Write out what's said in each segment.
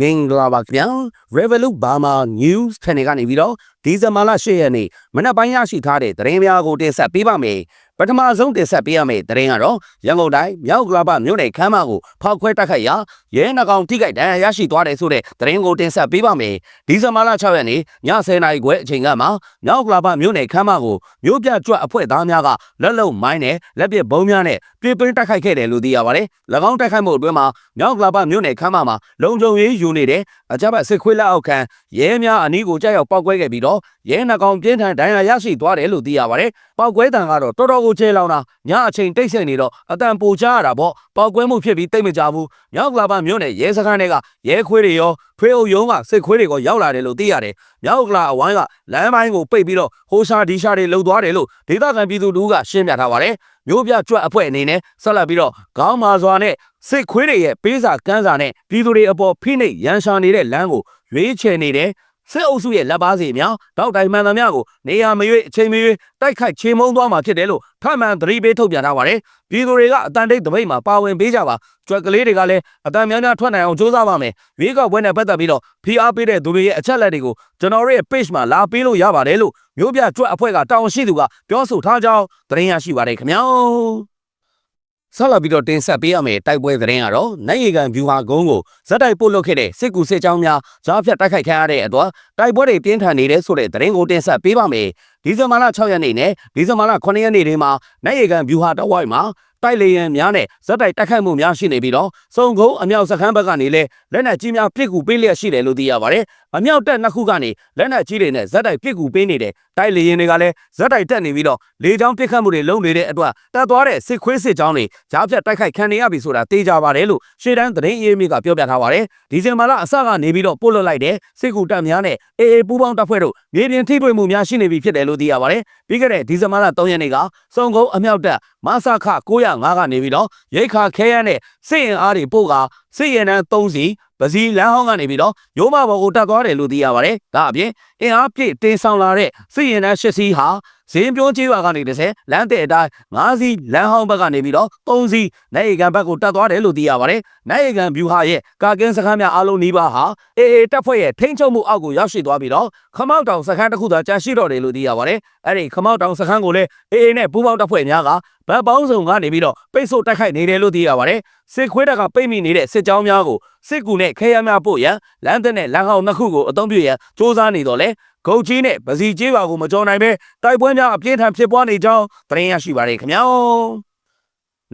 မင်္ဂလာပါခင်ဗျာ Revolut Burma News Channel ကနေပြီးတော့ဒီဇင်ဘာလ10ရက်နေ့မနက်ပိုင်းရရှိထားတဲ့သတင်းများကိုတင်ဆက်ပေးပါမယ် ပထမဆုံးတင်ဆက်ပေးရမယ့်သတင်းကတော့ရန်ကုန်တိုင်းမြောက်ကလာပမြို့နယ်ခမ်းမကိုဖောက်ခွဲတိုက်ခိုက်ရာရဲနှကောင်ထိခိုက်ဒဏ်ရာရရှိသွားတယ်ဆိုတဲ့သတင်းကိုတင်ဆက်ပေးပါမယ်ဒီဇင်ဘာလ6ရက်နေ့ည10:00နာရီခွဲအချိန်ကမှမြောက်ကလာပမြို့နယ်ခမ်းမကိုမြို့ပြကြွအဖွဲ့သားများကလက်လုံမိုင်းနဲ့လက်ပစ်ဘုံများနဲ့ပြေးပင်းတိုက်ခိုက်ခဲ့တယ်လို့သိရပါတယ်၎င်းတိုက်ခိုက်မှုအတွင်းမှာမြောက်ကလာပမြို့နယ်ခမ်းမမှာလုံခြုံရေးယူနေတဲ့အကြမ်းဖက်စစ်ခွေးလက်အောက်ခံရဲများအနီးကိုကြောက်ရောက်ပောက်ကွဲခဲ့ပြီးတော့ရဲနှကောင်ပြင်းထန်ဒဏ်ရာရရှိသွားတယ်လို့သိရပါတယ် ပောက်ကွဲတံကတော့တော်တော်ကိုကျဲလောင်တာညအချိန်တိတ်ဆိတ်နေတော့အတန်ပိုချရတာပေါ့ပောက်ကွဲမှုဖြစ်ပြီးတိတ်မကြဘူးမြောက်ကလာပမြို့နယ်ရဲစခန်းတွေကရဲခွေးတွေရောထွေးအုပ်ယုံကစစ်ခွေးတွေကရောက်လာတယ်လို့သိရတယ်မြောက်ကလာအဝိုင်းကလမ်းပိုင်းကိုပိတ်ပြီးတော့ဟိုရှာဒီရှာတွေလှုပ်သွားတယ်လို့ဒေသခံပြည်သူတို့ကရှင်းပြထားပါတယ်မျိုးပြကြွက်အဖွဲ့အနေနဲ့ဆက်လက်ပြီးတော့ခေါင်းမာစွာနဲ့စစ်ခွေးတွေရဲ့ပေးစာကမ်းစာနဲ့ပြည်သူတွေအပေါ်ဖိနှိပ်ရန်ရှာနေတဲ့လမ်းကိုရွေးချယ်နေတယ် စစ်အုပ်စုရဲ့လက်ပါစီများတောက်တိုင်မှန်သမျှကိုနေရာမရွေးအချိန်မရွေးတိုက်ခိုက်ချေမှုန်းသွားမှာဖြစ်တယ်လို့ထမှန်သတိပေးထုတ်ပြန်ထားပါတယ်ပြည်သူတွေကအတန်တိတ်တပိတ်မှာပါဝင်ပေးကြပါကြွက်ကလေးတွေကလည်းအတန်များများထွက်နိုင်အောင်စူးစမ်းပါမယ်ရွေးကောက်ပွဲနဲ့ပတ်သက်ပြီးတော့ဖိအားပေးတဲ့သူတွေရဲ့အချက်လက်တွေကိုကျွန်တော်တို့ရဲ့ page မှာလာပေးလို့ရပါတယ်လို့မျိုးပြကြွက်အဖွဲ့ကတောင်းရှိသူကပြောဆိုထားကြောင်းသတင်းရရှိပါတယ်ခင်ဗျာ ဆက်လက်ပြီးတော့တင်ဆက်ပေးရမယ့်တိုက်ပွဲသတင်းကတော့နိုင်ရီကန်ဗျူဟာကုန်းကိုဇက်တိုက်ပို့လုပ်ခဲ့တဲ့စစ်ကူစစ်ကြောင်းများဂျားဖြတ်တိုက်ခိုက်ခံရတဲ့အတွက်တိုက်ပွဲတွေပြင်းထန်နေတဲ့ဆိုတဲ့သတင်းကိုတင်ဆက်ပေးပါမယ်ဒီဇင်ဘာလ6ရက်နေ့နဲ့ဒီဇင်ဘာလ9ရက်နေ့တွေမှာနိုင်ရီကန်ဗျူဟာတဝိုက်မှာတိုက်လေရင်များနဲ့ဇက်တိုက်တိုက်ခိုက်မှုများရှိနေပြီးတော့စုံကုန်းအမြောက်စခန်းဘက်ကနေလဲလက်နက်ကြီးများပစ်ကူပေးလျက်ရှိတယ်လို့သိရပါတယ်အမြောက်တက်နှစ်ခုကနေလက်နက်ကြီးတွေနဲ့ဇက်တိုက်ပစ်ကူပေးနေတယ်တိုက်လေရင်တွေကလည်းဇက်တိုက်တက်နေပြီးတော့လေကြောင်းပစ်ခတ်မှုတွေလုပ်နေတဲ့အတွက်တက်သွားတဲ့စစ်ခွေးစစ်ကြောင်းတွေကြားဖြတ်တိုက်ခိုက်ခံနေရပြီဆိုတာသိကြပါတယ်လို့ရှေ့တန်းသတင်းအေးမီကပြောပြထားပါတယ်ဒီဇင်ဘာလအစကနေပြီးတော့ပို့လွတ်လိုက်တဲ့စစ်ကူတပ်များနဲ့အေအေပူးပေါင်းတပ်ဖွဲ့တို့မြေပြင်ထိတွေ့မှုများရှိနေပြီဖြစ်တယ်လို့သိရပါတယ်ပြီးခဲ့တဲ့ဒီဇင်ဘာလ3ရက်နေ့ကစုံကုန်းအမြောက်တက်မဆခ905ကနေပြီးတော့ရိတ်ခါခဲရန်နဲ့စစ်ရင်အားတွေပို့ကစစ်ရင်တန်း3စီပစီလမ်းဟောင်းကနေပြီးတော့ရိုးမဘော်ကိုတက်သွားတယ်လို့သိရပါတယ်။ဒါအပြင် အင်အားပြည့်တင်ဆောင်လာတဲ့စစ်ရင်တန်း၈စီးဟာဇင်းပြောကျေးရွာကနေတစ်ဆယ်လမ်းတဲ့အတိုင်း၅စီးလမ်းဟောင်းဘက်ကနေပြီးတော့၃စီးနိုင်ရီကန်ဘက်ကိုတက်သွားတယ်လို့သိရပါတယ်။နိုင်ရီကန်ဗျူဟာရဲ့ကာကင်းစခန်းများအားလုံးနီးပါးဟာအေအေတပ်ဖွဲ့ရဲ့ထိန်းချုပ်မှုအောက်ကိုရောက်ရှိသွားပြီးတော့ခမောက်တောင်စခန်းတစ်ခုသာကျန်ရှိတော့တယ်လို့သိရပါတယ်။အဲ့ဒီခမောက်တောင်စခန်းကိုလည်းအေအေနဲ့ပူးပေါင်းတပ်ဖွဲ့များကဗတ်ပေါင်းစုံကနေပြီးတော့ပိတ်ဆို့တိုက်ခိုက်နေတယ်လို့သိရပါတယ်။စစ်ခွေးတပ်ကပိတ်မိနေတဲ့စစ်ကြောင်းများကိုစစ်ကူနဲ့ခဲယမ်းများပို့ရန်လမ်းတဲ့နဲ့လမ်းဟောင်းနှစ်ခုကိုအသုံးပြုရန်စ조사နေတော့လဲ ဂုတ်ကြီးနဲ့ပစီကျေးပါကိုမကြော်နိုင်ပဲတိုက်ပွဲများအပြင်းထန်ဖြစ်ပွားနေကြောင်းသတင်းရရှိပါတယ်ခင်ဗျာ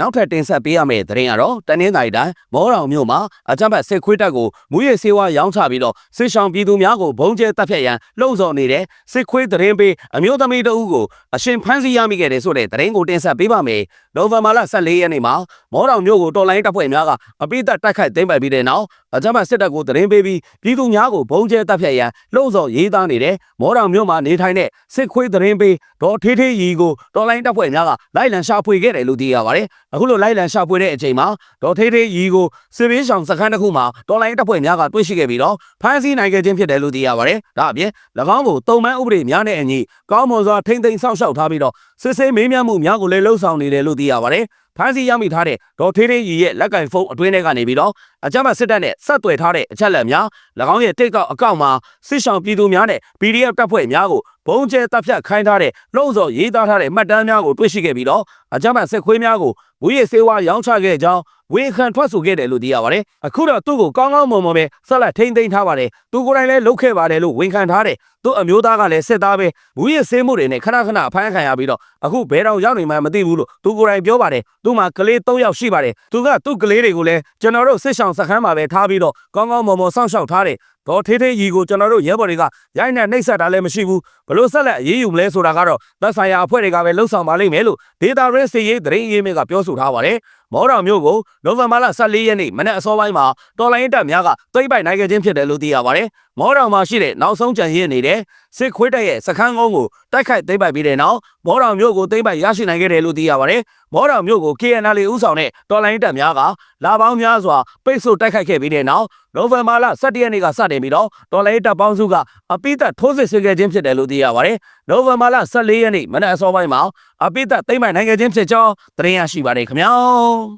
နောက်ထပ်တင်ဆက်ပေးရမယ့်သတင်းကတော့တနင်္သာရီတိုင်းမောတော်မြို့မှာအကြမ်းဖက်စစ်ခွေးတပ်ကိုမူရည်စေဝါရောင်းချပြီးတော့စစ်ဆောင်ပြည်သူများကိုဘုံကျဲတပ်ဖြတ်ရန်လှုံ့ဆော်နေတဲ့စစ်ခွေးသတင်းပေးအမျိုးသမီးတဦးကိုအရှင်ဖမ်းဆီးရမိခဲ့တယ်ဆိုတဲ့သတင်းကိုတင်ဆက်ပေးပါမယ်။နိုဝင်ဘာလ14ရက်နေ့မှာမောတော်မြို့ကိုတော်လိုင်းတပ်ဖွဲ့များကအပိသက်တိုက်ခိုက်သိမ်းပိုက်ပြီးတဲ့နောက်အကြမ်းဖက်စစ်တပ်ကိုသတင်းပေးပြီးပြည်သူများကိုဘုံကျဲတပ်ဖြတ်ရန်လှုံ့ဆော်ရေးသားနေတဲ့မောတော်မြို့မှာနေထိုင်တဲ့စစ်ခွေးသတင်းပေးဒေါ်ထေးထေးရီကိုတော်လိုင်းတပ်ဖွဲ့များကလိုက်လံရှာဖွေခဲ့တယ်လို့သိရပါတယ်။ အခုလိုလိုက်လံရှာဖွေတဲ့အချိန်မှာဒေါ်ထေးထေးရီကိုစစ်ဘေးရှောင်စခန်းတစ်ခုမှာတော်လိုင်းတပ်ဖွဲ့များကတွေ့ရှိခဲ့ပြီးတော့ဖမ်းဆီးနိုင်ခဲ့ခြင်းဖြစ်တယ်လို့သိရပါတယ်။ဒါအပြင်၎င်းကိုတုံမန်းဥပဒေများနဲ့အညီကောင်းမွန်စွာထိမ့်သိမ်းစောင့်ရှောက်ထားပြီးတော့စစ်ဆေးမေးမြန်းမှုများကိုလည်းလှုံ့ဆော်နေတယ်လို့သိရပါတယ်။ ဖမ်းဆီးရမိထားတဲ့ဒေါ်ထေးထေးရီရဲ့လက်ကင်ဖုန်းအတွင်းထဲကနေပြီးတော့အကြမ်းဖက်စစ်တပ်နဲ့ဆက်သွယ်ထားတဲ့အချက်လက်များ၎င်းရဲ့ TikTok အကောင့်မှာစစ်ဆောင်ပြည်သူများနဲ့ PDF တပ်ဖွဲ့များကိုဘုံကျဲတပ်ဖြတ်ခိုင်းထားတဲ့လှုံ့ဆော်ရေးသားထားတဲ့မှတ်တမ်းများကိုတွေ့ရှိခဲ့ပြီးတော့အကြမ်းဖက်စစ်ခွေးများကိုမူရည်စေဝါရောင်းချခဲ့ကြောင်း ဝန်ခံထွက်ဆိုခဲ့တယ်လို့သိရပါတယ်။အခုတော့သူ့ကိုကောင်းကောင်းမွန်မွန်ပဲဆက်လက်ထိန်းသိမ်းထားပါတယ်။သူကိုယ်တိုင်လည်းလုပ်ခဲ့ပါတယ်လို့ဝန်ခံထားတယ်။သူ့အမျိုးသားကလည်းစစ်သားပဲမူရည်စေးမှုတွေနဲ့ခဏခဏအဖမ်းခံရပြီးတော့အခုဘဲတော်ရောက်နေမှမသိဘူးလို့သူကိုယ်တိုင်ပြောပါတယ်။သူ့မှာကလေး၃ယောက်ရှိပါတယ်။သူကသူ့ကလေးတွေကိုလည်းကျွန်တော်တို့စစ်ဆောင်စခန်းမှာပဲထားပြီးတော့ကောင်းကောင်းမွန်မွန်စောင့်ရှောက်ထားတယ်။ဒေါ်ထေးထေးရီကိုကျွန်တော်တို့ရဲဘော်တွေကရိုက်နှက်နှိပ်စက်တာလည်းမရှိဘူးဘလို့ဆက်လက်အေးအေးယူမလဲဆိုတာကတော့သက်ဆိုင်ရာအဖွဲ့တွေကပဲလှုပ်ဆောင်ပါလိမ့်မယ်လို့ဒေတာရင်းစီရေးသတင်းရေးမြစ်ကပြောဆိုထားပါတယ်မော်တော်မျိုးကိုနိုဝင်ဘာလ14ရက်နေ့မနက်အစောပိုင်းမှာတော်လိုင်းတပ်များကသိမ်းပိုက်နိုင်ခဲ့ခြင်းဖြစ်တယ်လို့သိရပါတယ်။မော်တော်မှာရှိတဲ့နောက်ဆုံးကြံရည်နေတဲ့စစ်ခွေးတပ်ရဲ့စခန်းကုန်းကိုတိုက်ခိုက်သိမ်းပိုက်ပြီးတဲ့နောက်မော်တော်မျိုးကိုသိမ်းပိုက်ရရှိနိုင်ခဲ့တယ်လို့သိရပါတယ်။မော်တော်မျိုးကို KNL ဦးဆောင်တဲ့တော်လိုင်းတပ်များကလာပေါင်းများစွာပိတ်ဆို့တိုက်ခိုက်ခဲ့ပြီးတဲ့နောက်နိုဝင်ဘာလ17ရက်နေ့ကစတင်ပြီးတော့တော်လိုင်းတပ်ပေါင်းစုကအပိသက်ထိုးစစ်ဆင်ခဲ့ခြင်းဖြစ်တယ်လို့သိရပါတယ်။နိုဝင်ဘာလ14ရက်နေ့မနက်အစောပိုင်းမှာအပိသက်သိမ်းပိုက်နိုင်ခဲ့ခြင်းဖြစ်ကြောင်းသတင်းရရှိပါတယ်ခင်ဗျာ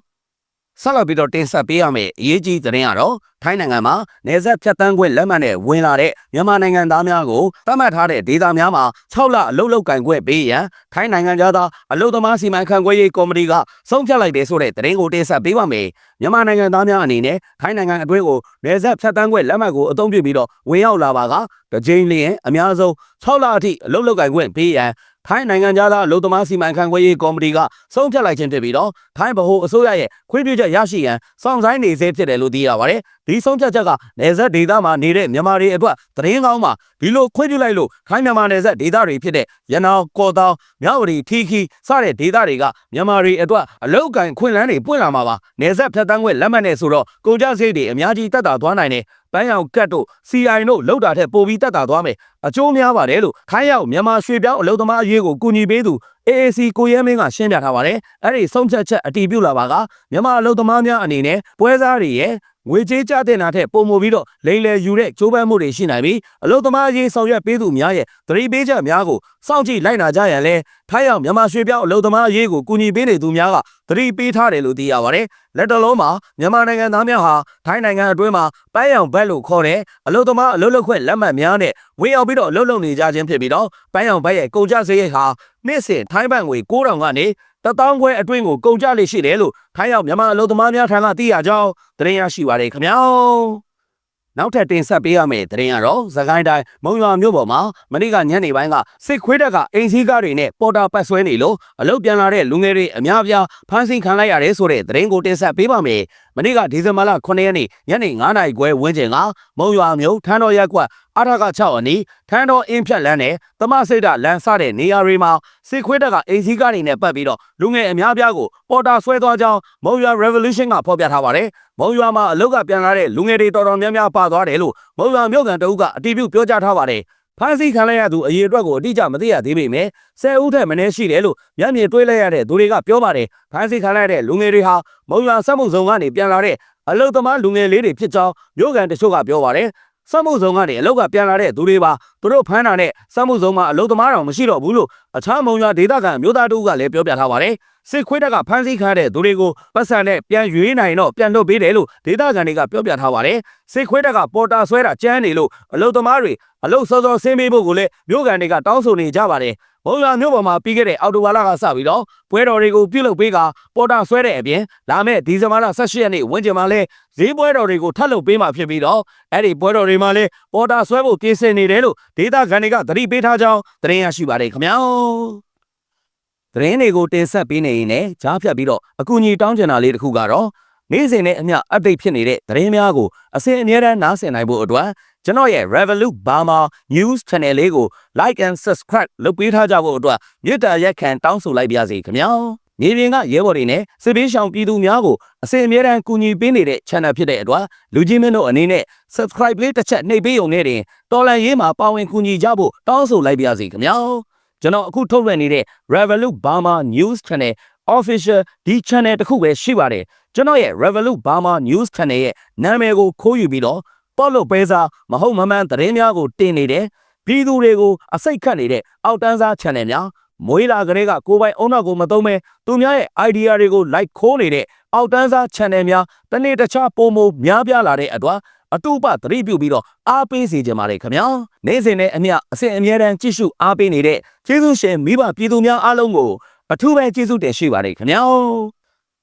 ။ ဆက်လက်ပြီးတော့တင်ဆက်ပေးရမယ့်အရေးကြီးသတင်းကတော့ထိုင်းနိုင်ငံမှာနေဆက်ဖြတ်တန်းခွင့်လက်မှတ်နဲ့ဝင်လာတဲ့မြန်မာနိုင်ငံသားများကိုသတ်မှတ်ထားတဲ့ဒေသများမှာ6လအလုပ်လုပ်ကင်ခွင့်ပေးရန်ထိုင်းနိုင်ငံသားအလုပ်သမားစီမံခန့်ခွဲရေးကော်မတီကဆုံးဖြတ်လိုက်တယ်ဆိုတဲ့သတင်းကိုတင်ဆက်ပေးပါမယ်။မြန်မာနိုင်ငံသားများအနေနဲ့ထိုင်းနိုင်ငံအတွင်းကိုနေဆက်ဖြတ်တန်းခွင့်လက်မှတ်ကိုအသုံးပြုပြီးတော့ဝင်ရောက်လာပါကတစ်ကြိမ်လျင်အများဆုံး6လအထိအလုပ်လုပ်ကင်ခွင့်ပေးရန် ထိုင်းနိုင်ငံသားအလုပ်သမားစီမံခန့်ခွဲရေးကော်မတီကဆုံးဖြတ်လိုက်ခြင်းဖြစ်ပြီးတော့ထိုင်းဗဟိုအစိုးရရဲ့ခွင့်ပြုချက်ရရှိရန်စောင့်ဆိုင်နေစေဖြစ်တယ်လို့သိရပါတယ်။ ဒီဆုံးဖြတ်ချက်ကနယ်စပ်ဒေသမှာနေတဲ့မြန်မာတွေအတွက်သတင်းကောင်းမှာဒီလိုခွင့်ပြုလိုက်လို့ထိုင်းမြန်မာနယ်စပ်ဒေသတွေဖြစ်တဲ့ရနောင်ကော်တောင်မြဝတီထီခီစတဲ့ဒေသတွေကမြန်မာတွေအတွက်အလောက်ကန်ခွင့်လန်းတွေပွင့်လာမှာပါ။နယ်စပ်ဖြတ်တန်းခွင့်လက်မှတ်နဲ့ဆိုတော့ကုန်ကျစရိတ်တွေအများကြီးတက်တာသွားနိုင်တယ်။ပန်းရောင်ကတ်တို့ CI တို့လောက်တာထက်ပိုပြီးတက်တာသွားမယ်။အကျိုးများပါတယ်လို့ခိုင်းရောက်မြန်မာရွှေပြောင်းအလုပ်သမားအရေးကိုကူညီပေးသူ AAC ကိုရဲမင်းကရှင်းပြထားပါတယ်။အဲ့ဒီဆုံးဖြတ်ချက်အတည်ပြုလာပါကမြန်မာအလုပ်သမားများအနေနဲ့ပွဲစားတွေရဲ့ ငွေကြေးကျတဲ့နာထက်ပုံမပြီးတော့လိမ်လည်ယူတဲ့ကြိုးပမ်းမှုတွေရှိနိုင်ပြီးအလုပ်သမားရေးဆောင်ရွက်ပေးသူများရဲ့သတိပေးချက်များကိုစောင့်ကြည့်လိုက်နာကြရန်လဲထိုင်းရောက်မြန်မာရွှေပြောင်းအလုပ်သမားရေးကိုကူညီပေးနေသူများကသတိပေးထားတယ်လို့သိရပါတယ်။လက်တလုံးမှာမြန်မာနိုင်ငံသားများဟာထိုင်းနိုင်ငံအတွင်းမှာပန်းရောင်ဘက်လို့ခေါ်တဲ့အလုပ်သမားအလုပ်လုပ်ခွင့်လက်မှတ်များနဲ့ဝင်ရောက်ပြီးတော့အလုပ်လုပ်နေကြခြင်းဖြစ်ပြီးတော့ပန်းရောင်ဘက်ရဲ့ကုန်ကျစရိတ်ဟာနေ့စဉ်ထိုင်းဘတ်ငွေ9000ကနေ တသောင်းခွဲအတွင်းကိုကုန်ကျလိမ့်ရှိတယ်လို့ထိုင်းရောက်မြန်မာအလုပ်သမားများထံကသိရကြောင်းသတင်းရရှိပါတယ်ခင်ဗျာနောက်ထပ်တင်ဆက်ပေးရမယ့်သတင်းကတော့သခိုင်းတိုင်းမုံရွာမြို့ပေါ်မှာမနေ့ကညနေပိုင်းကစစ်ခွေးတပ်ကအင်စည်းကားတွေနဲ့ပေါ်တာပတ်ဆွဲနေလို့အလုတ်ပြန်လာတဲ့လူငယ်တွေအများအပြားဖမ်းဆီးခံလိုက်ရတယ်ဆိုတဲ့သတင်းကိုတင်ဆက်ပေးပါမယ်။ မနေ့ကဒီဇင်ဘာလ9ရက်နေ့ညနေ9:00နာရီခွဲဝန်းကျင်ကမုံရွာမြို့ထန်းတော်ရက်ကွက်အထက6အနီးထန်းတော်အင်းဖြတ်လမ်းနဲ့သမစိတ်တလမ်းစတဲ့နေရာတွေမှာစစ်ခွေးတပ်ကအင်စည်းကားတွေနဲ့ပတ်ပြီးတော့လူငယ်အများအပြားကိုပေါ်တာဆွဲသွားကြောင်းမုံရွာ Revolution ကဖော်ပြထားပါတယ်။မုံရွာမှာအလုတ်ကပြန်လာတဲ့လူငယ်တွေတော်တော်များများပါသွားတယ်လို့မုံရွာမြို့ကန်တအုပ်ကအတည်ပြုပြောကြားထားပါတယ်။ ဖမ်းဆီးခံလိုက်ရသူအရေးအတွက်ကိုအတိအကျမသိရသေးပေမဲ့ဆယ်ဦးထက်မနည်းရှိတယ်လို့မျက်မြင်တွေ့လိုက်ရတဲ့သူတွေကပြောပါတယ်။ဖမ်းဆီးခံလိုက်ရတဲ့လူငယ်တွေဟာမုံရွာစက်မှုဇုံကနေပြန်လာတဲ့အလုတ်သမားလူငယ်လေးတွေဖြစ်ကြောင်းမြို့ကန်တချို့ကပြောပါတယ်။စက်မှုဇုံကနေအလုတ်ကပြန်လာတဲ့သူတွေပါသူတို့ဖမ်းတာနဲ့စက်မှုဇုံမှာအလုတ်သမားတော်မရှိတော့ဘူးလို့အခြားမုံရွာဒေသခံမျိုးသားတို့ကလည်းပြောပြထားပါတယ်။ စစ်ခွေးတက်ကဖမ်းဆီးခံတဲ့သူတွေကိုပတ်စံနဲ့ပြန်ရွေးနိုင်တော့ပြန်လွတ်ပေးတယ်လို့ဒေသခံတွေကပြောပြထားပါတယ်။စစ်ခွေးတက်ကပေါ်တာဆွဲတာကြမ်းနေလို့အလုတ်သမားတွေအလုတ်စောစောဆင်းပေးဖို့ကိုလည်းမြို့ကန်တွေကတောင်းဆိုနေကြပါတယ်။မုံရွာမြို့ပေါ်မှာပြီးခဲ့တဲ့အော်တိုဘာလကစပြီးတော့ပွဲတော်တွေကိုပြုလုပ်ပေးကပေါ်တာဆွဲတဲ့အပြင်လာမယ့်ဒီဇင်ဘာလ18ရက်နေ့ဝန်းကျင်မှာလဲဈေးပွဲတော်တွေကိုထပ်လုပ်ပေးမှာဖြစ်ပြီးတော့အဲ့ဒီပွဲတော်တွေမှာလဲပေါ်တာဆွဲဖို့ပြင်ဆင်နေတယ်လို့ဒေသခံတွေကသတိပေးထားကြောင်းသတင်းရရှိပါတယ်ခင်ဗျာ သတင်းတွေကိုတင်ဆက်ပေးနေရင်လည်းကြားဖြတ်ပြီးတော့အကူအညီတောင်းချင်တာလေးတစ်ခုကတော့နေ့စဉ်နဲ့အမျှ update ဖြစ်နေတဲ့သတင်းများကိုအစဉ်အမြဲတမ်းနားဆင်နိုင်ဖို့အတွက်ကျွန်တော်ရဲ့ Revolut Burma News Channel လေးကို like and subscribe လုပ်ပေးထားကြဖို့အတွက်မြစ်တာရက်ခံတောင်းဆိုလိုက်ပါရစေခင်ဗျာမြေပြင်ကရဲဘော်တွေနဲ့စစ်ပေးရှောင်ပြည်သူများကိုအစဉ်အမြဲတမ်းကူညီပေးနေတဲ့ channel ဖြစ်တဲ့အတွက်လူကြီးမင်းတို့အနေနဲ့ subscribe လေးတစ်ချက်နှိပ်ပေးုံနဲ့တင်တော်လန်ရေးမှာပါဝင်ကူညီကြဖို့တောင်းဆိုလိုက်ပါရစေခင်ဗျာ ကျွန်တော်အခုထုတ်လွှင့်နေတဲ့ Revolut Burma News Channel official ဒီ channel တစ်ခုပဲရှိပါတယ်ကျွန်တော်ရဲ့ Revolut Burma News Channel ရဲ့နာမည်ကိုခိုးယူပြီးတော့ပေါ့လို့ပဲစားမဟုတ်မမှန်သတင်းများကိုတင်နေတယ်ပြည်သူတွေကိုအစိတ်ခတ်နေတဲ့အောက်တန်းစား channel များမွေးလာကလေးကကိုပိုင်အုံနောက်ကိုမသုံးမဲသူများရဲ့ idea တွေကို like ခိုးနေတဲ့အောက်တန်းစား channel များတနေ့တခြားပုံမများပြားလာတဲ့အတွက် အတူပသတိပြုပြီးတော့အားပေးစေချင်ပါတယ်ခင်ဗျာနေ့စဉ်နဲ့အမျှအစဉ်အမြဲတမ်းကြည့်ရှုအားပေးနေတဲ့ကျေးဇူးရှင်မိဘပြည်သူများအားလုံးကိုအထူးပဲကျေးဇူးတင်ရှိပါတယ်ခင်ဗျာ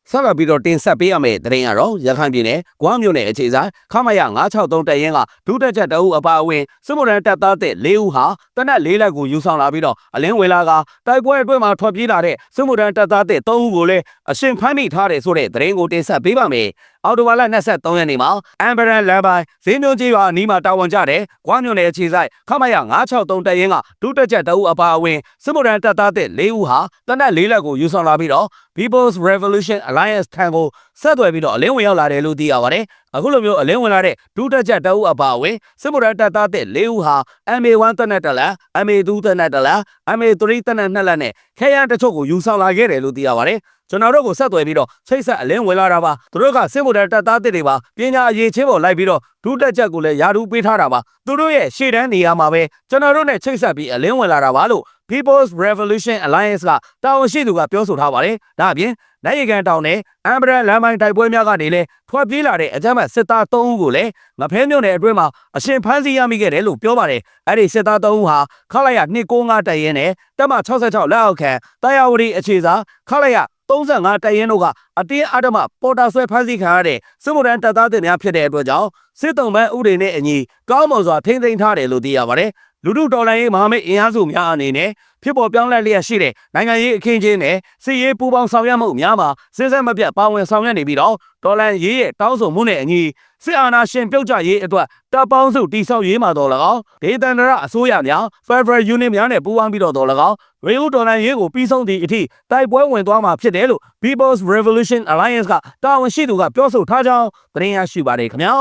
ဆက်လက်ပြီးတော့တင်ဆက်ပေးရမယ့်သတင်းကတော့ရခိုင်ပြည်နယ်ကွမ်းမြို့နယ်အခြေဆိုင်ခမရ963တပ်ရင်းကဒုတက်ချက်တအုပ်အပါအဝင်စစ်မှုထမ်းတပ်သားတဲ့၄ဦးဟာတနက်၄လက်ကိုယူဆောင်လာပြီးတော့အလင်းဝေလာကတိုက်ပွဲအတွင်းမှာထွက်ပြေးလာတဲ့စစ်မှုထမ်းတပ်သားတဲ့၃ဦးကိုလည်းအရှင်ဖမ်းမိထားတယ်ဆိုတဲ့သတင်းကိုတင်ဆက်ပေးပါမယ်။ အော်တိုဘာလ23ရက်နေ့မှာအမ်ဘရန်လမ်းပိုင်းဈေးမျိုးကြီးရွာအနီးမှာတာဝန်ကျတဲ့ကွမ်းမြို့နယ်အခြေဆိုင်ခမရ963တပ်ရင်းကဒုတက်ချက်တအုပ်အပါအဝင်စစ်မှုထမ်းတပ်သားတဲ့၄ဦးဟာတနက်၄လက်ကိုယူဆောင်လာပြီးတော့ People's Revolution Alliance ထံကိုဆက်သွယ်ပြီးတော့အလင်းဝင်ရောက်လာတယ်လို့သိရပါတယ်။အခုလိုမျိုးအလင်းဝင်လာတဲ့ဒုတက်ချက်တအုပ်အပါအဝင်စစ်မှုထမ်းတပ်သားတဲ့၄ဦးဟာ MA1 တက်နဲ့တက်လက် MA2 တက်နဲ့တက်လက် MA3 တက်နဲ့နှစ်လက်နဲ့ခဲယမ်းတချို့ကိုယူဆောင်လာခဲ့တယ်လို့သိရပါတယ်။ ကျွန်တော်တို့ကိုဆက်သွယ်ပြီးတော့ချိတ်ဆက်အလင်းဝင်လာတာပါသူတို့ကစစ်ဗိုလ်တပ်တပ်သားတစ်တွေပါပညာအရေးချင်းပေါ်လိုက်ပြီးတော့ဒုတက်ချက်ကိုလည်းယာဒူပေးထားတာပါသူတို့ရဲ့ရှေ့တန်းနေရာမှာပဲကျွန်တော်တို့နဲ့ချိတ်ဆက်ပြီးအလင်းဝင်လာတာပါလို့ People's Revolution Alliance ကတာဝန်ရှိသူကပြောဆိုထားပါတယ်ဒါအပြင်နိုင်ရီကန်တောင်နဲ့အမ်ဘရန်လမ်းမိုင်းတိုက်ပွဲများကနေလည်းထွက်ပြေးလာတဲ့အကြမ်းဖက်စစ်သား3ဦးကိုလည်းငဖဲမြို့နယ်အတွင်းမှာအရှင်ဖမ်းဆီးရမိခဲ့တယ်လို့ပြောပါတယ်အဲ့ဒီစစ်သား3ဦးဟာခလိုက်ရ295တိုက်ရင်နဲ့တပ်မ66လက်အောက်ခံတာယာဝတီအခြေစာခလိုက်ရ 35တိုက်ရင်တို့ကအတင်းအဓမ္မပေါ်တာဆွဲဖမ်းဆီးခံရတဲ့စစ်မှုထမ်းတပ်သားတွေများဖြစ်တဲ့အတွက်ကြောင့်စစ်တုံးပန်းဥတွေနဲ့အညီကောင်းမွန်စွာထိမ့်သိမ်းထားတယ်လို့သိရပါတယ် လူထုတော်လှန်ရေးမဟာမိတ်အင်အားစုများအနေနဲ့ဖြစ်ပေါ်ပြောင်းလဲလျက်ရှိတဲ့နိုင်ငံရေးအခင်းချင်းနဲ့စစ်ရေးပူးပေါင်းဆောင်ရွက်မှုများမှာစစ်စက်မပြတ်ပါဝင်ဆောင်ရွက်နေပြီးတော့တော်လှန်ရေးရဲ့တောင်းဆိုမှုနဲ့အညီစစ်အာဏာရှင်ပြုတ်ကျရေးအတွက်တပ်ပေါင်းစုတိဆောက်ရေးမှာတော်၎င်းဒေသန္တရအစိုးရများ Federal Unit များနဲ့ပူးပေါင်းပြီးတော့တော်၎င်းရေဦးတော်လှန်ရေးကိုပြီးဆုံးသည့်အထိတိုက်ပွဲဝင်သွားမှာဖြစ်တယ်လို့ People's Revolution Alliance ကတာဝန်ရှိသူကပြောဆိုထားကြောင်းသတင်းရရှိပါတယ်ခင်ဗျာ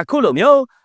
အခုလိုမျိုး